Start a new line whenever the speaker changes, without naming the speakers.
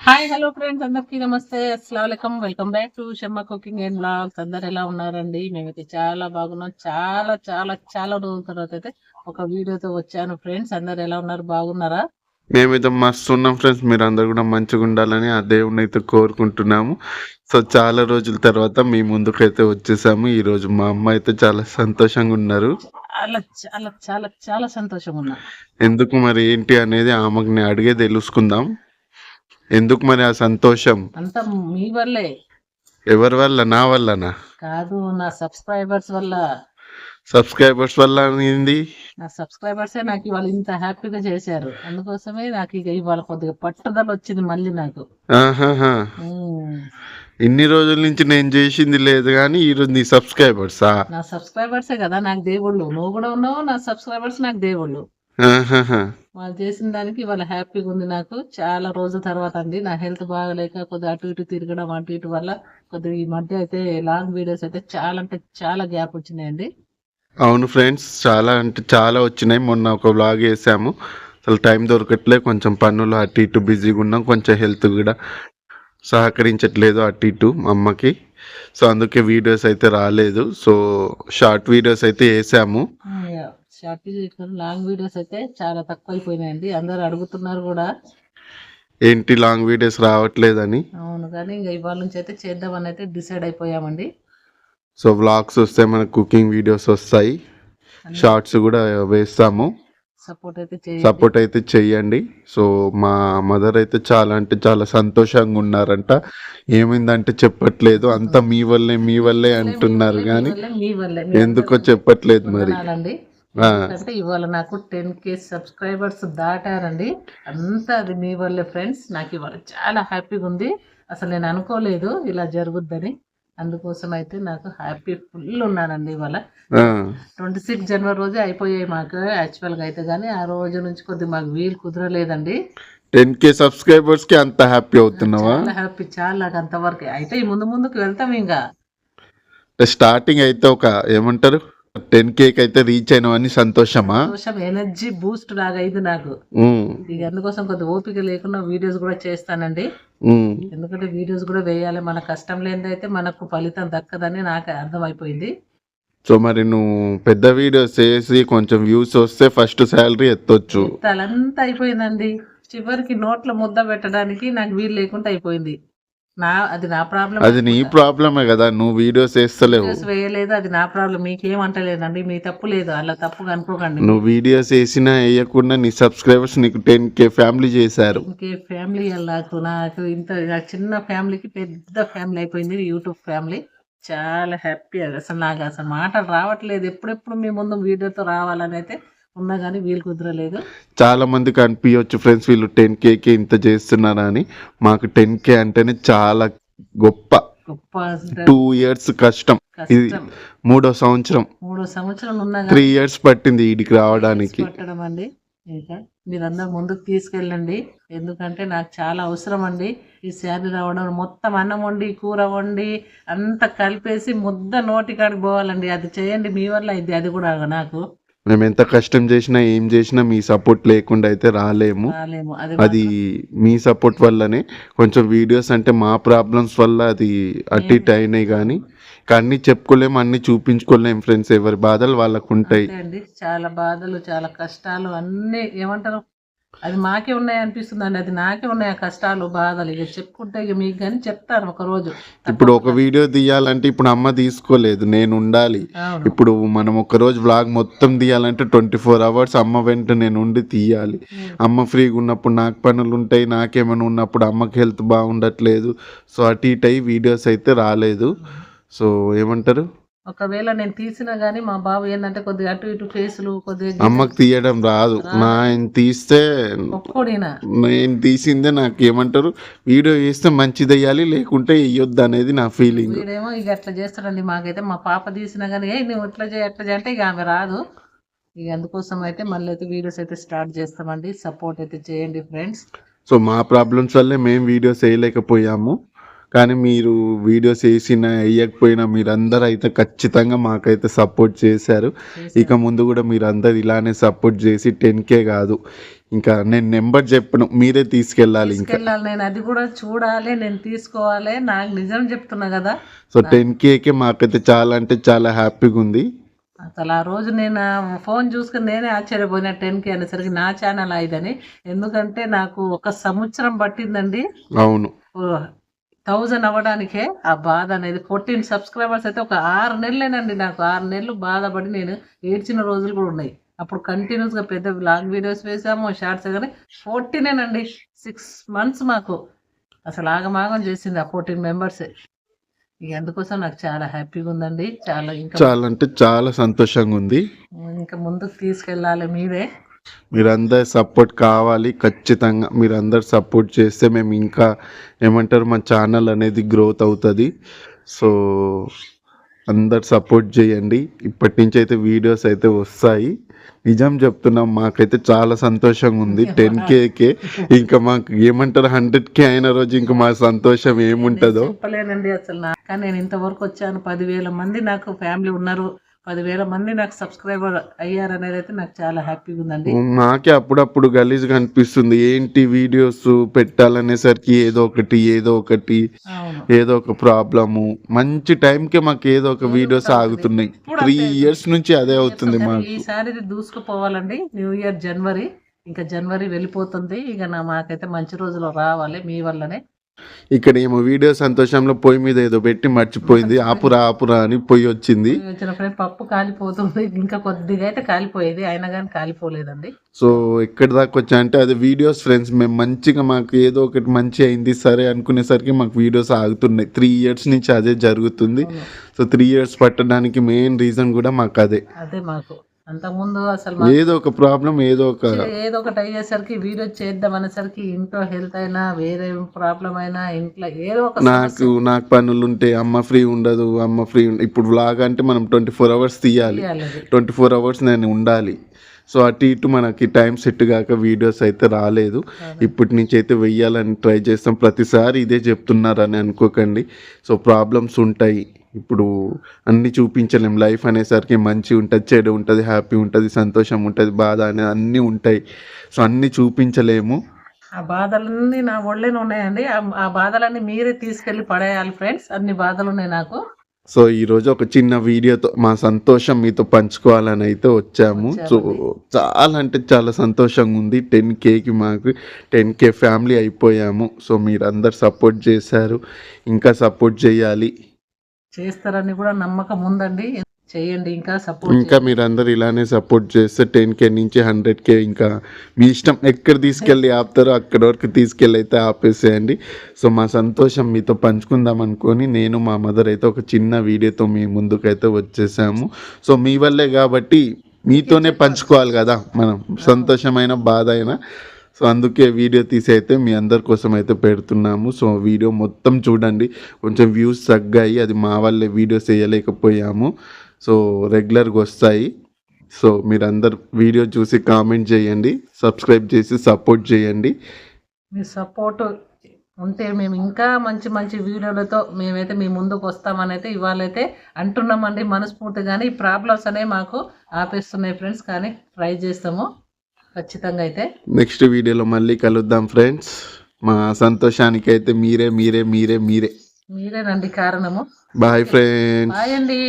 Hi hello friends అందరికీ నమస్తే. అస్సలం welcome back to Shamma cooking and vlogs అందరు ఎలా ఉన్నారండి? మేమైతే చాలా బాగున్నాం. చాలా చాలా చాలా రోజుల తర్వాత అయితే ఒక వీడియోతో వచ్చాను ఫ్రెండ్స్. అందరు ఎలా ఉన్నారు? బాగున్నారా?
మేమైతే మస్తు ఉన్నాం ఫ్రెండ్స్. మీరు అందరు కూడా మంచిగా ఉండాలని ఆ దేవుని అయితే కోరుకుంటున్నాము. సో చాలా రోజుల తర్వాత మీ ముందుకైతే వచ్చేసాము. ఈ రోజు మా అమ్మ అయితే చాలా సంతోషంగా ఉన్నారు.
చాలా చాలా చాలా చాలా సంతోషం ఉన్నా.
ఎందుకు మరి ఏంటి అనేది ఆమెకు నేను అడిగే తెలుసుకుందాం. ఎందుకు మరి ఆ సంతోషం?
అంతా మీ వల్లే.
ఎవరి వల్ల? నా వల్లనా?
కాదు నా సబ్స్క్రైబర్స్ వల్ల.
సబ్స్క్రైబర్స్ వల్ల ఏంది?
నా సబ్స్క్రైబర్సే నాకు ఇవాళ ఇంత హ్యాపీగా చేశారు. అందుకోసమే నాకు ఇక ఇవాళ కొద్దిగా పట్టుదల వచ్చింది మళ్ళీ నాకు.
ఆహాహా.
ఉమ్.
ఇన్ని రోజుల నుంచి నేను చేసింది లేదు కానీ ఈరోజు నీ సబ్స్క్రైబర్సా
నా సబ్స్క్రైబర్సే కదా నాకు దేవుళ్ళు. నువ్వు కూడా ఉన్నావు నా సబ్స్క్రైబర్స్ నాకు దేవుళ్ళు. వాళ్ళు చేసిన దానికి వాళ్ళ హ్యాపీగా ఉంది నాకు. చాలా రోజుల తర్వాత అండి. నా హెల్త్ బాగలేక కొద్దిగా అటు ఇటు తిరగడం అటు ఇటు వల్ల కొద్దిగా ఈ మధ్య అయితే లాంగ్ వీడియోస్ అయితే చాలా అంటే చాలా గ్యాప్ వచ్చినాయండి.
అవును ఫ్రెండ్స్ చాలా అంటే చాలా వచ్చినాయి. మొన్న ఒక వ్లాగ్ వేసాము. అసలు టైం దొరకట్లే. కొంచెం పనులు అటు ఇటు బిజీగా ఉన్నాం. కొంచెం హెల్త్ కూడా సహకరించట్లేదు అటు ఇటు మా అమ్మకి. సో అందుకే వీడియోస్ అయితే రాలేదు. సో షార్ట్ వీడియోస్ అయితే వేసాము.
షార్ట్ లాంగ్ వీడియోస్ అయితే చాలా తక్కువ అయిపోయినాయండి అందరు అడుగుతున్నారు కూడా.
ఏంటి లాంగ్ వీడియోస్ రావట్లేదని?
అవును కానీ ఇంకా ఇవాళ నుంచి అయితే చేద్దామని అయితే డిసైడ్ అయిపోయామండి.
సో వ్లాగ్స్ వస్తే మనకు కుకింగ్ వీడియోస్ వస్తాయి. షార్ట్స్ కూడా వేస్తాము.
సపోర్ట్ అయితే
సపోర్ట్ అయితే చెయ్యండి సో మా మదర్ అయితే చాలా అంటే చాలా సంతోషంగా ఉన్నారంట. ఏమైందంటే చెప్పట్లేదు. అంతా మీ వల్లే మీ వల్లే అంటున్నారు కానీ ఎందుకో చెప్పట్లేదు మరి.
ఎందుకంటే ఇవాళ నాకు టెన్ కే సబ్స్క్రైబర్స్ దాటారండి. అంతా అది మీ వల్లే ఫ్రెండ్స్ నాకు ఇవాళ చాలా హ్యాపీగా ఉంది. అసలు నేను అనుకోలేదు ఇలా జరుగుద్దని. అందుకోసం అయితే నాకు హ్యాపీ ఫుల్ ఉన్నానండి ఇవాళ. ట్వంటీ సిక్స్ జనవరి రోజే అయిపోయాయి మాకు యాక్చువల్గా అయితే కానీ ఆ రోజు నుంచి కొద్దిగా మాకు వీలు కుదరలేదండి.
టెన్ కే సబ్స్క్రైబర్స్కి అంత హ్యాపీ అవుతున్నావా?
హ్యాపీ చాలా అంతవరకు. అయితే ముందు ముందుకు వెళ్తాం ఇంకా.
స్టార్టింగ్ అయితే ఒక ఏమంటారు? టెన్ కేక్ అయితే రీచ్ అయినావని సంతోషమా?
సంతోషం ఎనర్జీ బూస్ట్ లాగా అయింది నాకు. ఇక అందుకోసం కొద్దిగా ఓపిక లేకుండా వీడియోస్ కూడా చేస్తానండి. ఎందుకంటే వీడియోస్ కూడా వేయాలి మన కష్టం లేనిదైతే మనకు ఫలితం దక్కదని నాకు అర్థమైపోయింది.
సో మరి నువ్వు పెద్ద వీడియోస్ చేసి కొంచెం వ్యూస్ వస్తే ఫస్ట్ శాలరీ ఎత్తొచ్చు.
తలంతా అయిపోయిందండి. చివరికి నోట్ల ముద్ద పెట్టడానికి నాకు వీలు లేకుండా అయిపోయింది. నా అది నా ప్రాబ్లం
అది నీ ప్రాబ్లమే కదా నువ్వు వీడియోస్ వేస్తలేవు.
వీడియోస్ వేయలేదు అది నా ప్రాబ్లం మీకేమంటలేదండి మీ తప్పు లేదు అలా తప్పుగా అనుకోకండి
నువ్వు వీడియోస్ వేసినా వేయకుండా నీ సబ్స్క్రైబర్స్ నీకు టెన్ కే ఫ్యామిలీ చేశారు.
ఇంకే ఫ్యామిలీ నాకు నాకు ఇంత చిన్న ఫ్యామిలీకి పెద్ద ఫ్యామిలీ అయిపోయింది యూట్యూబ్ ఫ్యామిలీ చాలా హ్యాపీ అసలు నాకు అసలు మాటలు రావట్లేదు. ఎప్పుడెప్పుడు మీ ముందు వీడియోతో రావాలని అయితే ఉన్నా కానీ వీలు కుదరలేదు.
చాలా మందికి అనిపించవచ్చు ఫ్రెండ్స్ వీళ్ళు టెన్ కేకి ఇంత చేస్తున్నారా అని. మాకు టెన్ కే అంటేనే చాలా గొప్ప.
గొప్ప
టూ ఇయర్స్ కష్టం. ఇది
కష్టం.
మూడో సంవత్సరం.
మూడో సంవత్సరం ఉన్నా
త్రీ ఇయర్స్ పట్టింది వీడికి రావడానికి.
పట్టడం అండి ఇంకా మీరందరూ ముందుకు తీసుకెళ్ళండి. ఎందుకంటే నాకు చాలా అవసరం అండి. ఈ శారీ రావడం మొత్తం అన్నం వండి కూర వండి అంత కలిపేసి ముద్ద నోటికాడికి పోవాలండి. అది చేయండి మీ వల్ల ఇది అది కూడా నాకు.
మేము ఎంత కష్టం చేసినా ఏం చేసినా మీ సపోర్ట్ లేకుండా అయితే రాలేము.
అది
మీ సపోర్ట్ వల్లనే కొంచెం వీడియోస్ అంటే మా ప్రాబ్లమ్స్ వల్ల అది అటు ఇటు అయినాయి కానీ అన్ని చెప్పుకోలేము అన్ని చూపించుకోలేము ఫ్రెండ్స్ ఎవరి బాధలు వాళ్ళకు ఉంటాయి.
చాలా బాధలు చాలా కష్టాలు అన్నీ ఏమంటారు? అది మాకే ఉన్నాయి అనిపిస్తుంది అండి అది నాకే ఉన్నాయి కష్టాలు బాధలు? ఇక చెప్పుకుంటే ఇక మీకు కానీ చెప్తాను ఒక రోజు
ఇప్పుడు ఒక వీడియో తీయాలంటే ఇప్పుడు అమ్మ తీసుకోలేదు నేను ఉండాలి. ఇప్పుడు మనం ఒక రోజు వ్లాగ్ మొత్తం తీయాలంటే ట్వంటీ ఫోర్ అవర్స్ అమ్మ వెంట నేను ఉండి తీయాలి. అమ్మ ఫ్రీగా ఉన్నప్పుడు నాకు పనులు ఉంటాయి నాకేమైనా ఉన్నప్పుడు అమ్మకి హెల్త్ బాగుండట్లేదు. సో అటు ఇటు అయ్యి వీడియోస్ అయితే రాలేదు. సో ఏమంటారు?
ఒకవేళ నేను తీసినా గానీ మా బాబు ఏంటంటే కొద్దిగా అటు ఇటు ఫేసులు కొద్దిగా
అమ్మకి తీయడం రాదు. నా తీస్తే
ఒక్కోడినా
నేను తీసిందే నాకు ఏమంటారు వీడియో చేస్తే మంచిది వేయాలి లేకుంటే వేయొద్దు అనేది నా ఫీలింగ్
వీడేమో ఇక అట్లా చేస్తాడండి మాకైతే. మా పాప తీసినా కానీ ఏ నువ్వు ఇట్లా చేయ అట్లా చేయ అంటే ఇక ఆమె రాదు. ఇక అందుకోసం అయితే మళ్ళీ అయితే వీడియోస్ అయితే స్టార్ట్ చేస్తామండి. సపోర్ట్ అయితే చేయండి ఫ్రెండ్స్.
సో మా ప్రాబ్లమ్స్ వల్లే మేము వీడియోస్ వేయలేకపోయాము కానీ మీరు వీడియోస్ వేసినా వేయకపోయినా మీరందరూ అయితే ఖచ్చితంగా మాకైతే సపోర్ట్ చేశారు. ఇక ముందు కూడా మీరందరూ ఇలానే సపోర్ట్ చేసి టెన్ కే కాదు. ఇంకా నేను నెంబర్ చెప్పను మీరే తీసుకెళ్ళాలి ఇంకా.
నేను అది కూడా చూడాలి నేను తీసుకోవాలి నాకు నిజం చెప్తున్నా కదా.
సో టెన్ కేకే మాకైతే చాలా అంటే చాలా హ్యాపీగా ఉంది.
అసలు ఆ రోజు నేను ఫోన్ చూసుకుని నేనే ఆశ్చర్యపోయినా టెన్ కే అనేసరికి నా ఛానల్ ఇదని ఎందుకంటే నాకు ఒక సంవత్సరం పట్టిందండి.
అవును.
థౌజండ్ అవ్వడానికే ఆ బాధ అనేది ఫోర్టీన్ సబ్స్క్రైబర్స్ అయితే ఒక ఆరు నెలలేనండి నాకు. ఆరు నెలలు బాధపడి నేను ఏడ్చిన రోజులు కూడా ఉన్నాయి. అప్పుడు కంటిన్యూస్గా పెద్ద లాంగ్ వీడియోస్ వేసాము షార్ట్స్ కానీ. ఫోర్టీనేనండి. సిక్స్ మంత్స్ మాకు. అసలు ఆగమాగం చేసింది ఆ ఫోర్టీన్ మెంబర్స్ అందుకోసం నాకు చాలా హ్యాపీగా ఉందండి. చాలా ఇంకా
చాలా అంటే చాలా సంతోషంగా ఉంది.
ఇంకా ముందుకు తీసుకెళ్ళాలి మీరే.
మీరందరు సపోర్ట్ కావాలి ఖచ్చితంగా మీరందరు సపోర్ట్ చేస్తే మేము ఇంకా ఏమంటారు మా ఛానల్ అనేది గ్రోత్ అవుతుంది. సో అందరు సపోర్ట్ చేయండి. ఇప్పటి నుంచి అయితే వీడియోస్ అయితే వస్తాయి. నిజం చెప్తున్నాం మాకైతే చాలా సంతోషంగా ఉంది. టెన్ కేకే. ఇంకా మాకు ఏమంటారు హండ్రెడ్ కే అయిన రోజు ఇంకా మా సంతోషం ఏముంటుందో.
చెప్పలేనండి అసలు కానీ నేను ఇంతవరకు వచ్చాను పదివేల మంది నాకు ఫ్యామిలీ ఉన్నారు. పదివేల మంది నాకు సబ్స్క్రైబర్ అయ్యారు అనేది అయితే నాకు చాలా హ్యాపీగా ఉందండి
నాకే అప్పుడప్పుడు గలీజ్గా అనిపిస్తుంది ఏంటి వీడియోస్ పెట్టాలనేసరికి ఏదో ఒకటి ఏదో ఒకటి ఏదో ఒక ప్రాబ్లము. మంచి టైంకే మాకు ఏదో ఒక వీడియోస్ ఆగుతున్నాయి. త్రీ ఇయర్స్ నుంచి అదే అవుతుంది మాకు.
ఈసారి దూసుకుపోవాలండి. న్యూ ఇయర్ జనవరి. ఇంకా జనవరి వెళ్ళిపోతుంది. ఇక నా మాకైతే మంచి రోజులు రావాలి మీ వల్లనే.
ఇక్కడ ఏమో వీడియో సంతోషంలో పొయ్యి మీద ఏదో పెట్టి మర్చిపోయింది. ఆపురా ఆపురా అని పొయ్యి వచ్చింది.
వచ్చిన పప్పు కాలిపోతుంది. ఇంకా కొద్దిగా అయితే కాలిపోయేది. అయినా కానీ కాలిపోలేదండి.
సో ఎక్కడి దాకా వచ్చా అంటే అది వీడియోస్ ఫ్రెండ్స్ మేము మంచిగా మాకు ఏదో ఒకటి మంచి అయింది సరే అనుకునేసరికి మాకు వీడియోస్ ఆగుతున్నాయి. త్రీ ఇయర్స్ నుంచి అదే జరుగుతుంది. సో త్రీ ఇయర్స్ పట్టడానికి మెయిన్ రీజన్ కూడా మాకు అదే.
అదే మాకు. అంతకుముందు అసలు
ఏదో ఒక ప్రాబ్లం ఏదో ఒక
ఏదో ఒకటి అయ్యేసరికి వీడియో చేద్దాం అనేసరికి ఇంట్లో హెల్త్ అయినా వేరే ప్రాబ్లం అయినా ఇంట్లో ఏదో ఒక
నాకు నాకు పనులు ఉంటే అమ్మ ఫ్రీ ఉండదు అమ్మ ఫ్రీ ఇప్పుడు వ్లాగ్ అంటే మనం ట్వంటీ ఫోర్ అవర్స్ తీయాలి. ట్వంటీ ఫోర్ అవర్స్ నేను ఉండాలి. సో అటు ఇటు మనకి టైం సెట్ కాక వీడియోస్ అయితే రాలేదు. ఇప్పటి నుంచి అయితే వెయ్యాలని ట్రై చేస్తాం. ప్రతిసారి ఇదే చెప్తున్నారని అనుకోకండి. సో ప్రాబ్లమ్స్ ఉంటాయి. ఇప్పుడు అన్నీ చూపించలేం. లైఫ్ అనేసరికి మంచి ఉంటుంది చెడు ఉంటుంది హ్యాపీ ఉంటుంది సంతోషం ఉంటుంది బాధ అనేది అన్నీ ఉంటాయి. సో అన్నీ చూపించలేము.
ఆ బాధలన్నీ నా ఒళ్ళేనే ఉన్నాయండి. ఆ- బాధలన్నీ మీరే తీసుకెళ్ళి పడేయాలి ఫ్రెండ్స్ అన్ని బాధలు ఉన్నాయి నాకు.
సో ఈరోజు ఒక చిన్న వీడియోతో మా సంతోషం మీతో పంచుకోవాలని అయితే వచ్చాము. సో చాలా అంటే చాలా సంతోషంగా ఉంది. టెన్ కేకి మాకు టెన్ కే ఫ్యామిలీ అయిపోయాము. సో మీరు అందరు సపోర్ట్ చేశారు. ఇంకా సపోర్ట్ చేయాలి.
చేస్తారని కూడా నమ్మకం ఉందండి. చేయండి ఇంకా సపోర్ట్
ఇంకా మీరందరూ ఇలానే సపోర్ట్ చేస్తే టెన్ కే నుంచి హండ్రెడ్ కే ఇంకా మీ ఇష్టం ఎక్కడ తీసుకెళ్ళి ఆపుతారో అక్కడి వరకు తీసుకెళ్ళి అయితే ఆపేసేయండి. సో మా సంతోషం మీతో పంచుకుందాం అనుకొని నేను మా మదర్ అయితే ఒక చిన్న వీడియోతో మీ ముందుకైతే వచ్చేసాము. సో మీ వల్లే కాబట్టి మీతోనే పంచుకోవాలి కదా మనం. సంతోషమైన బాధ అయినా. సో అందుకే వీడియో తీసి అయితే మీ అందరి కోసం అయితే పెడుతున్నాము. సో వీడియో మొత్తం చూడండి. కొంచెం వ్యూస్ తగ్గాయి. అది మా వాళ్ళే వీడియోస్ వేయలేకపోయాము. సో రెగ్యులర్గా వస్తాయి. సో మీరందరు వీడియో చూసి కామెంట్ చేయండి. సబ్స్క్రైబ్ చేసి సపోర్ట్ చేయండి.
మీ సపోర్ట్ ఉంటే మేము ఇంకా మంచి మంచి వీడియోలతో మేమైతే మీ ముందుకు వస్తామని అయితే ఇవాళైతే అంటున్నామండి. మనస్ఫూర్తిగానే ఈ ప్రాబ్లమ్స్ అనేవి మాకు ఆపేస్తున్నాయి ఫ్రెండ్స్. కానీ ట్రై చేస్తాము. ఖచ్చితంగా అయితే.
నెక్స్ట్ వీడియోలో మళ్ళీ కలుద్దాం ఫ్రెండ్స్. మా సంతోషానికి అయితే మీరే మీరే మీరే మీరే.
మీరేనండి కారణము.
Bye friends.
బాయ్ అండి.